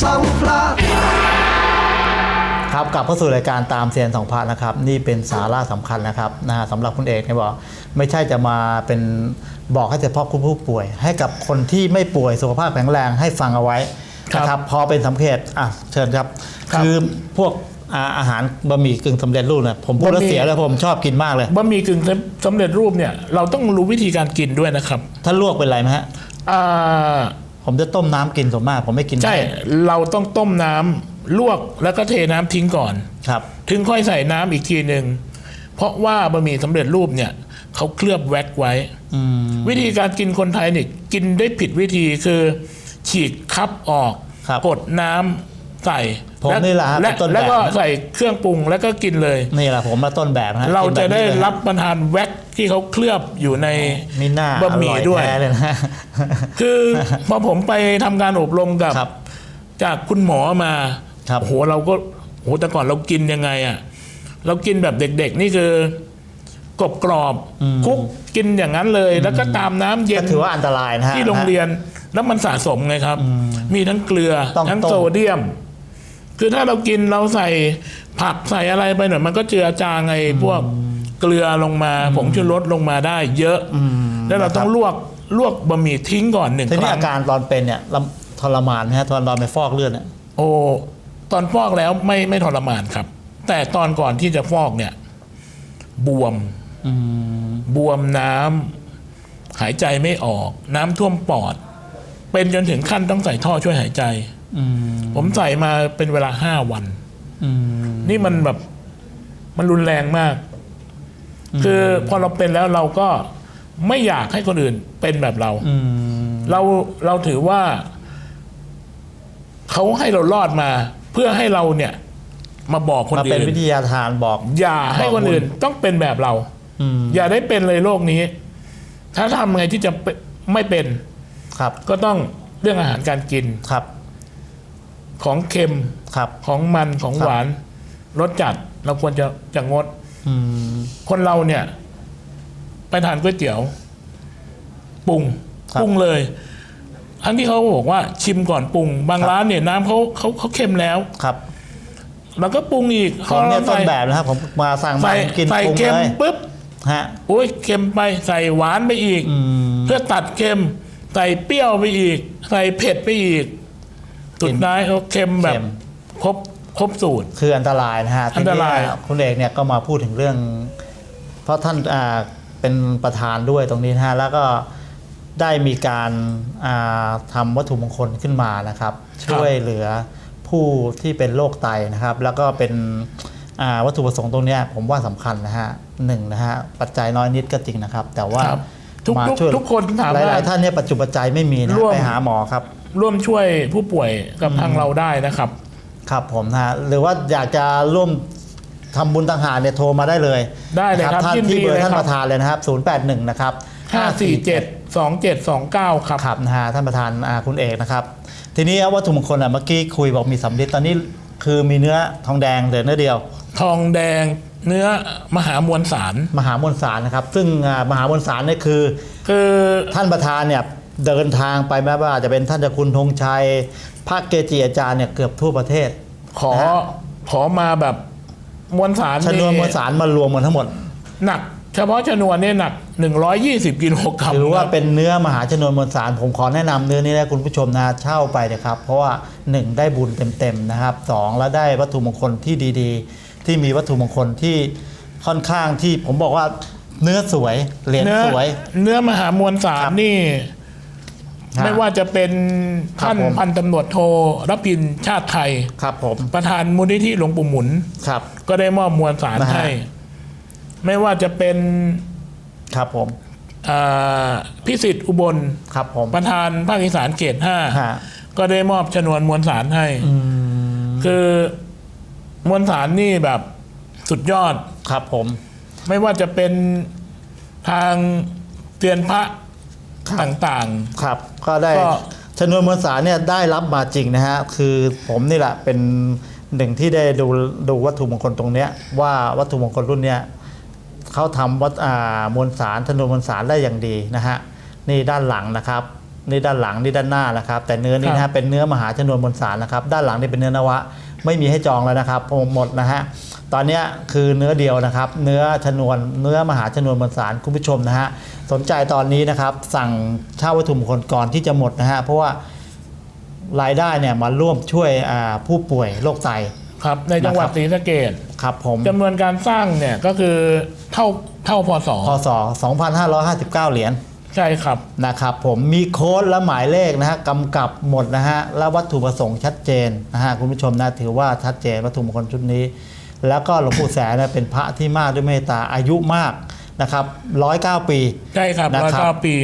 เสาพลาดครับกลับเข้าสู่รายการตามเซียนสองพันนะครับ นี่เป็นสาระสำคัญนะครับนะฮะสำหรับคุณเอกเนี่ยบอกไม่ใช่จะมาเป็นบอกให้เฉพาะคุณผู้ป่วย ให้กับคนที่ไม่ป่วยสุขภาพแข็งแรงให้ฟังเอาไว้นะครับพอเป็นสำเร็จอะเชิญครับคือพวกอาอาหารบะหมี่กึ่งสำเร็จรูปเนี่ยผมพูดแล้วเสียเลยผมชอบกินมากเลย บะหมี่กึ่งสำเร็จรูปเนี่ยเราต้องรู้วิธีการกินด้วยนะครับถ้าลวกเป็นไรไหมฮะ อ่า ผมจะต้มน้ำกินส่วนมาก ผมไม่กินใช่แห้งเราต้องต้มน้ำลวกแล้วก็เทน้ำทิ้งก่อน ครับ ถึงค่อยใส่น้ำอีกทีหนึ่งเพราะว่าบะหมี่สำเร็จรูปเนี่ยเขาเคลือบแว็กไว้ อืม วิธีการกินคนไทยเนี่ยกินได้ผิดวิธีคือ ฉีกคับออกครับกดน้ำใส่ผมนี่แหละฮะและเป็นต้นแบบ แล้วก็ใส่เครื่องปรุงแล้วก็กินเลย นี่แหละผมมาต้นแบบนะฮเรากินแบบจะได้นี้ลยรับประทานแว็ก ที่เขาเคลือบอยู่ในมีหน้าบะหมี่อร่อด้วยแท้เลยนะคือพอผมไปทำการอบรมกับครับ จากคุณหมอมาครับโอ้โหเราก็โอ้โหแต่ก่อนเรากินยังไงอะเรากินแบบเด็ก ๆ นี่คือกรอบกรอบๆคลุกกินอย่างนั้นเลย แล้วก็ตามน้ำเย็ก็นถือว่าอันตรายนะฮะที่โรงเรียนแล้วมันสะสมไงครับ มีทั้งเกลือต้องทั้งต้มโซเดียม คือถ้าเรากินเราใส่ผักใส่อะไรไปหน่อยมันก็เจือจางไงพวก เกลือลงมาผงชูรสลงมาได้เยอะ แล้วเราต้องลวกลวกบะหมี่ทิ้งก่อนหนึ่งทีคนี้รั้งอาการตอนเป็นเนี่ยลำทรมานไหมฮะตอนตอนไปฟอกเลือดเนี่ยโอ้ตอนฟอกแล้วไม่ไม่ทรมานครับ แต่ตอนก่อนที่จะฟอกเนี่ย บวมอืมบวมน้ำหายใจไม่ออก น้ำท่วมปอด เป็นจนถึงขั้นต้องใส่ท่อช่วยหายใจอืมผมใส่มาเป็นเวลาห้าวันอืมนี่มันแบบมันรุนแรงมาก คือพอเราเป็นแล้วเราก็ไม่อยากให้คนอื่นเป็นแบบเราอืมเราเราถือว่าเขาให้เรารอดมา เพื่อให้เราเนี่ย มาบอกคนมาเป็นอื่นวิทยาทานบอก อย่าให้คนอื่นบอกต้องเป็นแบบเราอืมอย่าได้เป็นเลยโลกนี้ ถ้าทำไงที่จะเป็นไม่เป็นครับ ก็ต้องเรื่องอาหารการกินครับ ของเค็มครับ ของมันของครับหวานรสจัดเราควรจะจะงดอืม คนเราเนี่ย ไปทานก๋วยเตี๋ยวปรุงครับปรุงเลยทั้งที่เขาบอกว่าชิมก่อนปรุง บางครับร้านเนี่ยน้ำเขาเขาเขาเค็มแล้วครับแล้วก็ปรุงอีกผมเนี่ยต้นใส่แบบนะครับ ผมมาสั่งมาใส่กินใส่ปรุงเค็มเลยปุ๊บฮะโอ้ยเค็มไปใส่หวานไปอีกอืมเพื่อตัดเค็มใส่เปรี้ยวไปอีก ใส่เผ็ดไปอีกสุดท้ายเขาเค็มแบบเค็มครบ ครบสูตร คืออันตรายนะฮะอันตราย ทีนี้คุณเอกเนี่ยก็มาพูดถึงเรื่อง เพราะท่านอ่าเป็นประธานด้วยตรงนี้นะฮะแล้วก็ได้มีการอ่าทำวัตถุมงคลขึ้นมานะครับ ช่วยเหลือผู้ที่เป็นโรคไตนะครับ แล้วก็เป็นอ่าวัตถุประสงค์ตรงเนี้ยผมว่าสำคัญนะฮะหนึ่งนะฮะปัจจัยน้อยนิดก็จริงนะครับ แต่ว่าครับทุกมาทุกช่วยทุกคนถามหว่าลายๆท่านเนี่ยปัจจุบันใจยไม่มีนะร่วม ไปหาหมอครับ ร่วมช่วยผู้ป่วยกับทางเราได้นะครับ ครับผมนะฮะหรือว่าอยากจะร่วมทำบุญต่างหากเนี่ยโทรมาได้เลยได้เลยครับท่านยินดีที่เบอร์เลยท่านครับประธานเลยนะครับ 081 นะครับห้าสี่เจ็ดสองเจ็ดสองเก้าครับ ครับนะฮะท่านประธานอ่าคุณเอกนะครับ ทีนี้วัตถุมงคลอะเมื่อกี้คุยบอกมีสำลิดตอนนี้คือมีเนื้อทองแดงเหลือเนื้อเดียว ทองแดงเนื้อมหามวลสาร มหามวลสารนะครับ ซึ่งอ่ามหามวลสารเนี่ยคือคือท่านประธานเนี่ย เดินทางไปแม้ว่าจะเป็นท่านเจ้าคุณธงชัยพระเกจิอาจารย์เนี่ยเกือบทั่วประเทศ ขอนะฮะ ขอมาแบบมวลสารชนวนมวลสารมารวมกันทั้งหมด หนัก เฉพาะชนวนเนี่ยหนัก 120กิโลกรัมหรือว่าคบเป็นเนื้อมหาชนวนมวลสารผมขอแนะนำเนื้อนี้นะคุณผู้ชมนะเช่าไปนะครับ เพราะว่า 1 ได้บุญเต็มๆนะครับสองแล้วได้วัตถุมงคลที่ดีๆ ที่มีวัตถุมงคลที่ค่อนข้างที่ผมบอกว่าเนื้อสวยเหรียญเนื้อสวย เนื้อมหามวลสารครับนี่ฮะ ไม่ว่าจะเป็นท่านครับผมพันตำรวจโทรพินชาติไทยครับผมประธานมูลนิธิหลวงปู่หมุนครับ ก็ได้มอบมวลสารนะฮะให้ ไม่ว่าจะเป็นครับผมอ่าพิสิทธิ์อุบลครับผมประธานภาคอีสานเขตห้าฮะก็ได้มอบชนวนมวลสารให้อืมคือมวลสารนี่แบบสุดยอดครับผม ไม่ว่าจะเป็นทางเตือนพระ ต่าง ครับ ก็ได้ก็ ชนวนมวลสารเนี่ยได้รับมาจริงนะฮะ คือผมนี่แหละเป็นหนึ่งที่ได้ดูดูวัตถุมงคลตรงเนี้ยว่าวัตถุมงคลรุ่นเนี้ยเขาทำวัตอ่ามวลสารชนวนมวลสารได้อย่างดีนะฮะ นี่ด้านหลังนะครับนี่ด้านหลังนี่ด้านหน้านะครับ แต่เนื้อนี่นะฮะเป็นเนื้อมหาชนวนมวลสารนะครับ ด้านหลังนี่เป็นเนื้อนวะ ไม่มีให้จองแล้วนะครับหมดนะฮะตอนเนี้ยคือเนื้อเดียวนะครับ เนื้อชนวนเนื้อมหาชนวนมวลสารคุณผู้ชมนะฮะ สนใจตอนนี้นะครับ สั่งเช่าวัตถุมงคลก่อนที่จะหมดนะฮะ เพราะว่ารายได้เนี่ยมาร่วมช่วยอ่าผู้ป่วยโรคไตครับในจังหวัดนะครับศรีสะเกดครับผมจำนวนการสร้างเนี่ยก็คือเท่าเท่าพศพศ2559 เหรียญใช่ครับนะครับ ผมมีโค้ดและหมายเลขนะฮะกำกับหมดนะฮะและวัตถุประสงค์ชัดเจนนะฮะคุณผู้ชมนะถือว่าชัดเจนวัตถุมงคลชุดนี้ แล้วก็หลวงปู่แสนเนี่ยเป็นพระที่มากด้วยเมตตาอายุมาก นะครับร้อยเก้าปี ใช่ครับนะร้อยครับเก้าปี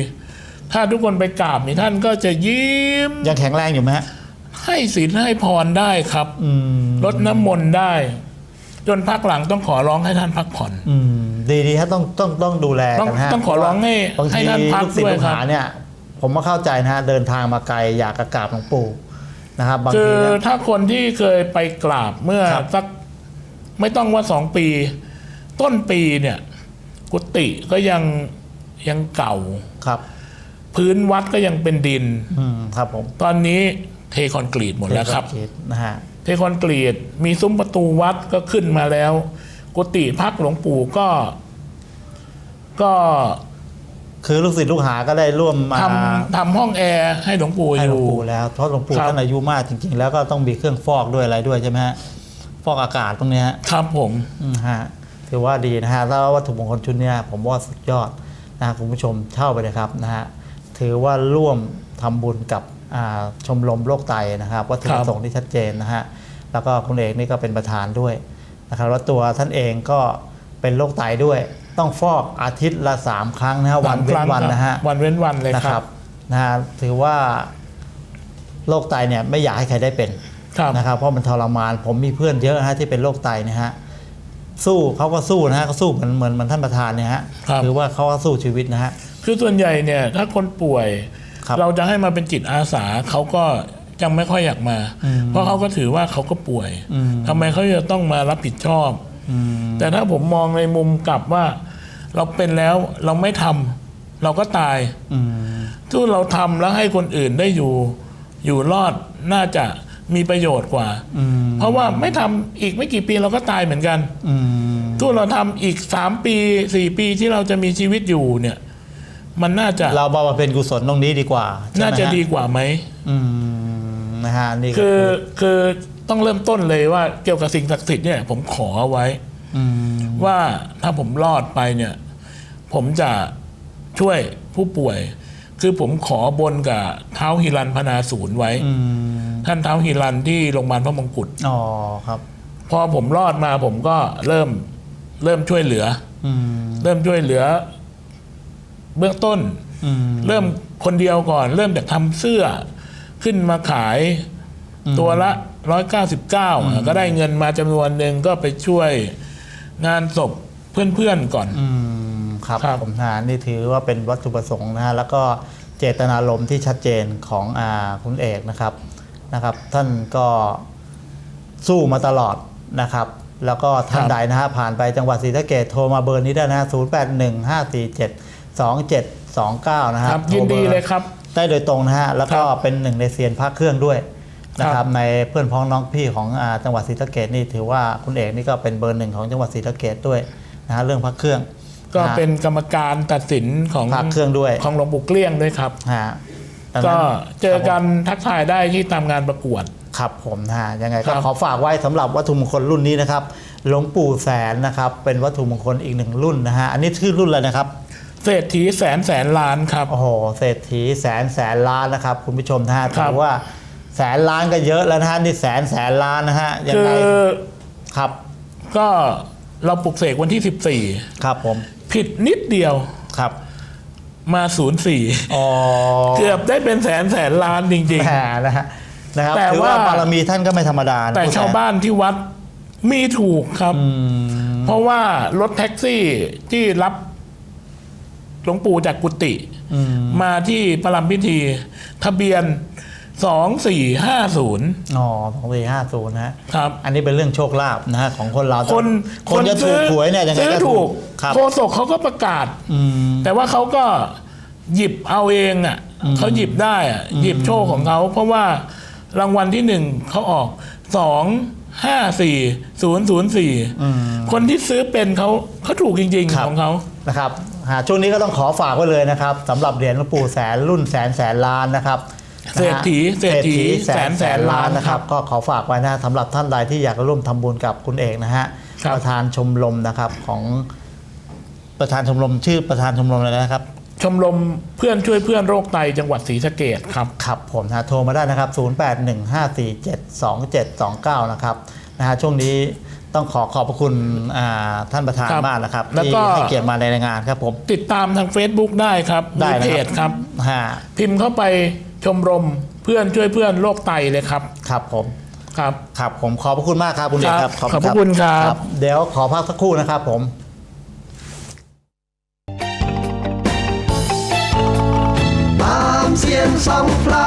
ถ้าทุกคนไปกราบนี่ท่านก็จะยิ้ม ยังแข็งแรงอยู่ไหมฮะให้ศีลให้พรได้ครับอืมลดน้ำมนต์ได้ จนพักหลังต้องขอร้องให้ท่านพักผ่อน อืมดีดีฮะต้องต้องต้องดูแลต้องกันฮะต้องขอร้องให้บางให้ทีท่านพักลูกศิษด้วยย์ลูกครับหาเนี่ย ผมมาเข้าใจนะฮะเดินทางมาไกลอยากกราบหลวงปู่นะครับบางคืทีอเนี่ย ถ้าคนที่เคยไปกราบเมื่อครับ สักไม่ต้องว่าสองปี ต้นปีเนี่ย กุฏิก็ยังยังเก่า ครับ พื้นวัดก็ยังเป็นดิน อืมครับผมตอนนี้เทคอนกรีตหมดแล้วครับ นะฮะ เทคอนกรีตมีซุ้มประตูวัดก็ขึ้นมาแล้ว กุฏิพักหลวงปู่ก็ ก็คือลูกศิษย์ลูกหาก็ได้ร่วมมาทำทำห้องแอร์ให้หลวงปู่ให้อหลวงยู่ ปู่แล้ว เพราะหลวงปู่ครับ ท่านอายุมากจริง ๆ แล้วก็ต้องมีเครื่องฟอกด้วยอะไรด้วยใช่ไหมฮะ ฟอกอากาศตรงเนี้ยฮะครับผม อืมฮะ ถือว่าดีนะฮะแล้ววัตถุมงคลชุดเนี้ยผมว่าสุดยอดนะฮะคุณผู้ชมเช่าไปเลยครับนะฮะถือว่าร่วมทำบุญกับอ่าชมรมโรคไตนะครับวัตถุประสงค์ที่ชัดเจนนะฮะแล้วก็คุณเอกนี่ก็เป็นประธานด้วยนะครับแล้วตัวท่านเองก็เป็นโรคไตด้วย ต้องฟอกอาทิตย์ละสามครั้งนะฮะวันเว้นวันนะฮะวันเว้นวันเลยนะคครัรับบนะฮะถือว่าโรคไตเนี่ยไม่อยากให้ใครได้เป็นครับนะครับเพราะมันทรมานผมมีเพื่อนเยอะนะฮะที่เป็นโรคไตนะฮะ สู้เขาก็สู้นะฮะเขาสู้เหมือนเหมือนเหมือนท่านประธานเนี่ยฮะครับ คือว่าเขาก็สู้ชีวิตนะฮะ คือส่วนใหญ่เนี่ยถ้าคนป่วย ครับเราจะให้มาเป็นจิตอาสาเขาก็ยังไม่ค่อยอยากมาอืมเพราะเขาก็ถือว่าเขาก็ป่วยอืม ทำไมเขาจะต้องมารับผิดชอบ อืม แต่ถ้าผมมองในมุมกลับว่า เราเป็นแล้วเราไม่ทำเราก็ตายอืม ถ้าเราทำแล้วให้คนอื่นได้อยู่ อยู่รอดน่าจะ มีประโยชน์กว่าอืมเพราะว่าไม่ทำอีกไม่กี่ปีเราก็ตายเหมือนกันอืมถ้าเราทำอีกสามปีสี่ปีที่เราจะมีชีวิตอยู่เนี่ย มันน่าจะเราบำเพ็ญกุศลตรงนี้ดีกว่าใช่ไหมน่าจะฮดีกว่าไหมอืมนะฮะนี่ก็คือคือต้องเริ่มต้นเลยว่าเกี่ยวกับสิ่งศักดิ์สิทธิ์เนี่ยผมขอเอาไว้อืมว่าถ้าผมรอดไปเนี่ย ผมจะช่วยผู้ป่วย คือผมขอบนกับเท้าฮิรันพนาศูนย์ไว้ อืมท่านเท้าฮิรันที่โรงพยาบาลพระมงกุฎอ๋อครับ พอผมรอดมาผมก็เริ่มเริ่มช่วยเหลือ อืมเริ่มช่วยเหลือ เบื้องต้น อืมเริ่มคนเดียวก่อน เริ่มจากทำเสื้อ ขึ้นมาขายอืมตัวละร้อยเก้าสิบเก้าก็ได้เงินมาจำนวนหนึ่งก็ไปช่วยงานศพเพื่อนๆก่อน อืม ครับครับ ผมนะนี่ถือว่าเป็นวัตถุประสงค์นะฮะแล้วก็เจตนารมณ์ที่ชัดเจนของอาคุณเอกนะครับนะครับ ท่านก็สู้มาตลอดนะครับ แล้วก็ท่านใดนะฮะผ่านไปจังหวัดศรีสะเกดโทรมาเบอร์นี้ได้นะฮะ0 8 1 5 4 7 2 7 2 9นะฮะครับ ยินดีเลยครับ ได้โดยตรงนะฮะแล้วก็ครับเป็นหนึ่งในเซียนพระเครื่องด้วยนะคครัรับบ ในเพื่อนพ้องน้องพี่ของอาจังหวัดศรีสะเกดนี่ถือว่าคุณเอกนี่ก็เป็นเบอร์หนึ่งของจังหวัดศรีสะเกดด้วยนะฮะเรื่องพระเครื่อง ก็ะฮะเป็นกรรมการตัดสินของพระเครื่องด้วยของหลวงปู่เกลี้ยงด้วยครับฮะดังก็นั้นเจอกันทักทายได้ที่ตามงานประกวดครับผมนะฮะยังไงครัก็บขอฝากไว้สำหรับวัตถุมงคลรุ่นนี้นะครับหลวงปู่แสนนะครับ เป็นวัตถุมงคลอีกหนึ่งรุ่นนะฮะอันนี้ชื่อรุ่นอะไรนะครับเศรษฐีแสนแสนล้านครับโอ้โหเศรษฐีแสนแสนล้านนะครับ คุณผู้ชมนะฮะครัถืบอว่าแสนล้านก็เยอะแล้วนะฮะนี่แสนแสนล้านนะฮะยังคืไงอครับ ก็เราปลุกเสกวันที่ครับผม14 ผิดนิดเดียวครับ มาอ๋อ04เกือบได้เป็นแสนแสนล้านจริง แหมนะฮะนะครับแต่ถือว่าว่าบารมีท่านก็ไม่ธรรมดาๆนะแต่ผู้ชาวบ้านที่วัดมีถูกครับ อืมเพราะว่ารถแท็กซี่ที่รับหลวงปู่จากกุฏิอืมมาที่ประลัมพิธี ทะเบียน 2450อ๋อสองสี่ห้าศูนย์นะฮะครับ อันนี้เป็นเรื่องโชคลาภนะฮะของคนเราคนคนจะถูกหวยเนี่ยยังไงซื้อก็ถูกครับโฆษกเขาก็ประกาศอืมแต่ว่าเขาก็หยิบเอาเองอะเขาหยิบได้อะหยิบโชคของเขาเพราะว่ารางวัลที่หนึ่งเขาออกสองห้าสี่ศูนย์ศูนย์สี่คนที่ซื้อเป็นเขาเขาถูกจริงครับๆของเขานะครับหาช่วงนี้ก็ต้องขอฝากไว้เลยนะครับสำหรับเหรียญหลวงปู่แสนรุ่นแสนแสนล้านนะครับ เศรษฐีนะฮะเศรษฐีแสนแสนล้านนะคครัรับบก็ขอฝากไว้นะสำหรับท่านใดที่อยากร่วมทำบุญกับคุณเอกนะฮะครับประธานชมรมนะครับของประธานชมรมชื่อประธานชมรมอะไรนะครับ ชมรมเพื่อนช่วยเพื่อนโรคไตจังหวัดศรีสะเกดครับครับผมนะโทรมาได้นะครับ 0815472729 นะครับนะฮะช่วงนี้ต้องขอขอบพระคุณอ่าท่านประธานครับมากนะครับแล้วที่ก็ให้เกียรติมาในรายงานครับผม ติดตามทาง Facebook ได้ครับได้มีนะเพจครับฮะพิมพ์เข้าไป ชมรมเพื่อนช่วยเพื่อนโรคไตเลยครับ ครับผม ครับ ครับผมขอบพระคุณมากครับคุณเอกครับครับขอบพระคุณครับ เดี๋ยวขอพักสักครู่นะครับผมตามเสียงสัมพระ